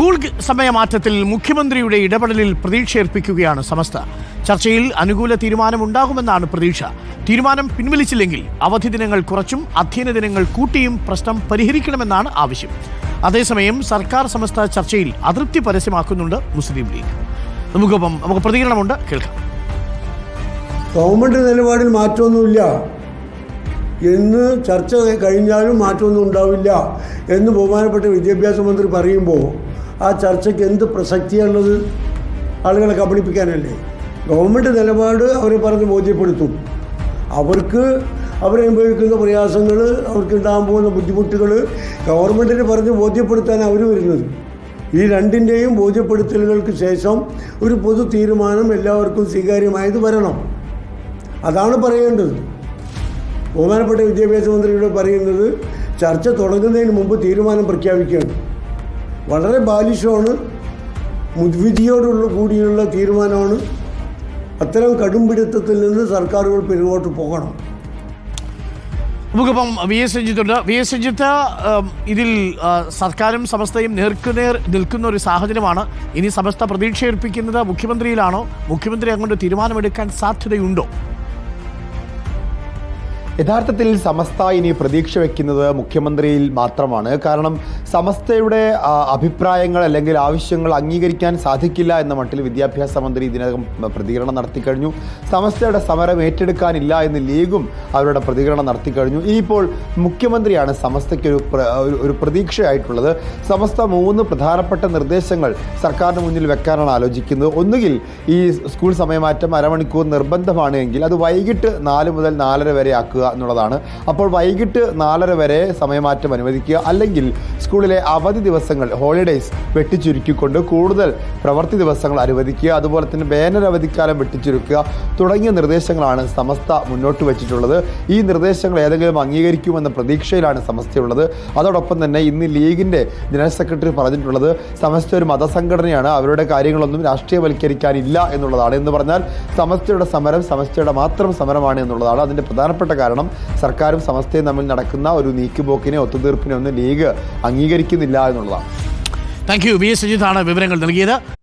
School സമയമാറ്റത്തിൽ മുഖ്യമന്ത്രിയുടെ ഇടപെടലിൽ പ്രതീക്ഷയർപ്പിക്കുകയാണ് സമസ്ത. ചർച്ചയിൽ അനുകൂല തീരുമാനമുണ്ടാകുമെന്നാണ് പ്രതീക്ഷ. തീരുമാനം പിൻവലിച്ചില്ലെങ്കിൽ അവധി ദിനങ്ങൾ കുറച്ചും അധ്യയന ദിനങ്ങൾ കൂട്ടിയും പ്രശ്നം പരിഹരിക്കണമെന്നാണ് ആവശ്യം. അതേസമയം സർക്കാർ സമസ്ത ചർച്ചയിൽ അതൃപ്തി പരസ്യമാക്കുന്നുണ്ട് മുസ്ലിം ലീഗ്. നമുക്കൊപ്പം നമുക്ക് പ്രതികരണമുണ്ട്. കേൾക്കാം. ഗവൺമെന്റ് നിലപാടിൽ മാറ്റമൊന്നുമില്ല. എന്ന് ചർച്ച കഴിഞ്ഞാലും മാറ്റമൊന്നും ഉണ്ടാവില്ല എന്ന് ബഹുമാനപ്പെട്ട വിദ്യാഭ്യാസ മന്ത്രി പറയുമ്പോൾ ആ ചർച്ചയ്ക്ക് എന്ത് പ്രസക്തിയാണുള്ളത് ആളുകളെ കബളിപ്പിക്കാനല്ലേ? ഗവൺമെന്റ് നിലപാട് അവരെ പറഞ്ഞ് ബോധ്യപ്പെടുത്തും. അവർക്ക് അവരനുഭവിക്കുന്ന പ്രയാസങ്ങൾ അവർക്ക് ഉണ്ടാകാൻ പോകുന്ന ബുദ്ധിമുട്ടുകൾ ഗവൺമെന്റിന് പറഞ്ഞ് ബോധ്യപ്പെടുത്താൻ അവർ വരുന്നത്. ഈ രണ്ടിന്റെയും ബോധ്യപ്പെടുത്തലുകൾക്ക് ശേഷം ഒരു പൊതു തീരുമാനം എല്ലാവർക്കും സ്വീകാര്യമായത് വരണം. അതാണ് പറയേണ്ടത്. ബഹുമാനപ്പെട്ട വിദ്യാഭ്യാസ മന്ത്രിയോട് പറയുന്നത് ചർച്ച തുടങ്ങുന്നതിന് മുമ്പ് തീരുമാനം പ്രഖ്യാപിക്കുകയാണ്. വളരെ ബാലിഷമാണ് മുൻവിധിയോടുള്ള കൂടിയുള്ള തീരുമാനമാണ്. അത്തരം കടുംപിടുത്തത്തിൽ നിന്ന് സർക്കാരുകൾ പിന്നോട്ട് പോകണം. നമുക്കിപ്പം വി എസ് രഞ്ജിത്തുണ്ട്. വി എസ് രഞ്ജിത്ത് ഇതിൽ സർക്കാരും സമസ്തയും നേർക്കുനേർ നിൽക്കുന്ന ഒരു സാഹചര്യമാണ്. ഇനി സമസ്ത പ്രതീക്ഷയർപ്പിക്കുന്നത് മുഖ്യമന്ത്രിയിലാണോ? മുഖ്യമന്ത്രി അങ്ങോട്ട് തീരുമാനമെടുക്കാൻ സാധ്യതയുണ്ടോ? യഥാർത്ഥത്തിൽ സമസ്ത ഇനി പ്രതീക്ഷ വെക്കുന്നത് മുഖ്യമന്ത്രിയിൽ മാത്രമാണ്. കാരണം സമസ്തയുടെ അഭിപ്രായങ്ങൾ അല്ലെങ്കിൽ ആവശ്യങ്ങൾ അംഗീകരിക്കാൻ സാധിക്കില്ല എന്ന മട്ടിൽ വിദ്യാഭ്യാസ മന്ത്രി ഇതിനകം പ്രതികരണം നടത്തിക്കഴിഞ്ഞു സമസ്തയുടെ സമരം ഏറ്റെടുക്കാനില്ല എന്ന് ലീഗും അവരുടെ പ്രതികരണം നടത്തിക്കഴിഞ്ഞു ഇനിയിപ്പോൾ മുഖ്യമന്ത്രിയാണ് സമസ്തയ്ക്ക് ഒരു- ഒരു പ്രതീക്ഷയായിട്ടുള്ളത്. സമസ്ത മൂന്ന് പ്രധാനപ്പെട്ട നിർദ്ദേശങ്ങൾ സർക്കാരിന് മുന്നിൽ വെക്കാനാണ് ആലോചിക്കുന്നത്. ഒന്നുകിൽ ഈ സ്കൂൾ സമയമാറ്റം അരമണിക്കൂർ നിർബന്ധമാണ് എങ്കിൽ അത് വൈകിട്ട് നാല് മുതൽ നാലര വരെ ആക്കുക. എന്നുള്ളതാണ്. അപ്പോൾ വൈകിട്ട് നാലര വരെ സമയമാറ്റം അനുവദിക്കുക. അല്ലെങ്കിൽ സ്കൂളിലെ അവധി ദിവസങ്ങൾ ഹോളിഡേയ്സ് വെട്ടിച്ചുരുക്കിക്കൊണ്ട് കൂടുതൽ പ്രവൃത്തി ദിവസങ്ങൾ അനുവദിക്കുക. അതുപോലെ തന്നെ വേനൽ അവധിക്കാലം വെട്ടിച്ചുരുക്കുക തുടങ്ങിയ നിർദ്ദേശങ്ങളാണ് സമസ്ത മുന്നോട്ട് വച്ചിട്ടുള്ളത്. ഈ നിർദ്ദേശങ്ങൾ ഏതെങ്കിലും അംഗീകരിക്കുമെന്ന പ്രതീക്ഷയിലാണ് സമസ്തയുള്ളത്. അതോടൊപ്പം തന്നെ ഇന്ന് ലീഗിന്റെ ജനറൽ സെക്രട്ടറി പറഞ്ഞിട്ടുള്ളത് സമസ്ത ഒരു മതസംഘടനയാണ്. അവരുടെ കാര്യങ്ങളൊന്നും രാഷ്ട്രീയവൽക്കരിക്കാനില്ല എന്നുള്ളതാണ്. എന്ന് പറഞ്ഞാൽ സമസ്തയുടെ സമരം സമസ്തയുടെ മാത്രം സമരമാണ് എന്നുള്ളതാണ്. അതിന്റെ പ്രധാനപ്പെട്ട കാരണം സർക്കാരും സമസ്തയും തമ്മിൽ നടക്കുന്ന ഒരു നീക്കുപോക്കിനെ ഒത്തുതീർപ്പിനെ ഒന്നും ലീഗ് അംഗീകരിക്കുന്നില്ല എന്നുള്ളതാണ്. താങ്ക് യു വി എസ് രഞ്ജിത്താണ് വിവരങ്ങൾ നൽകിയത്.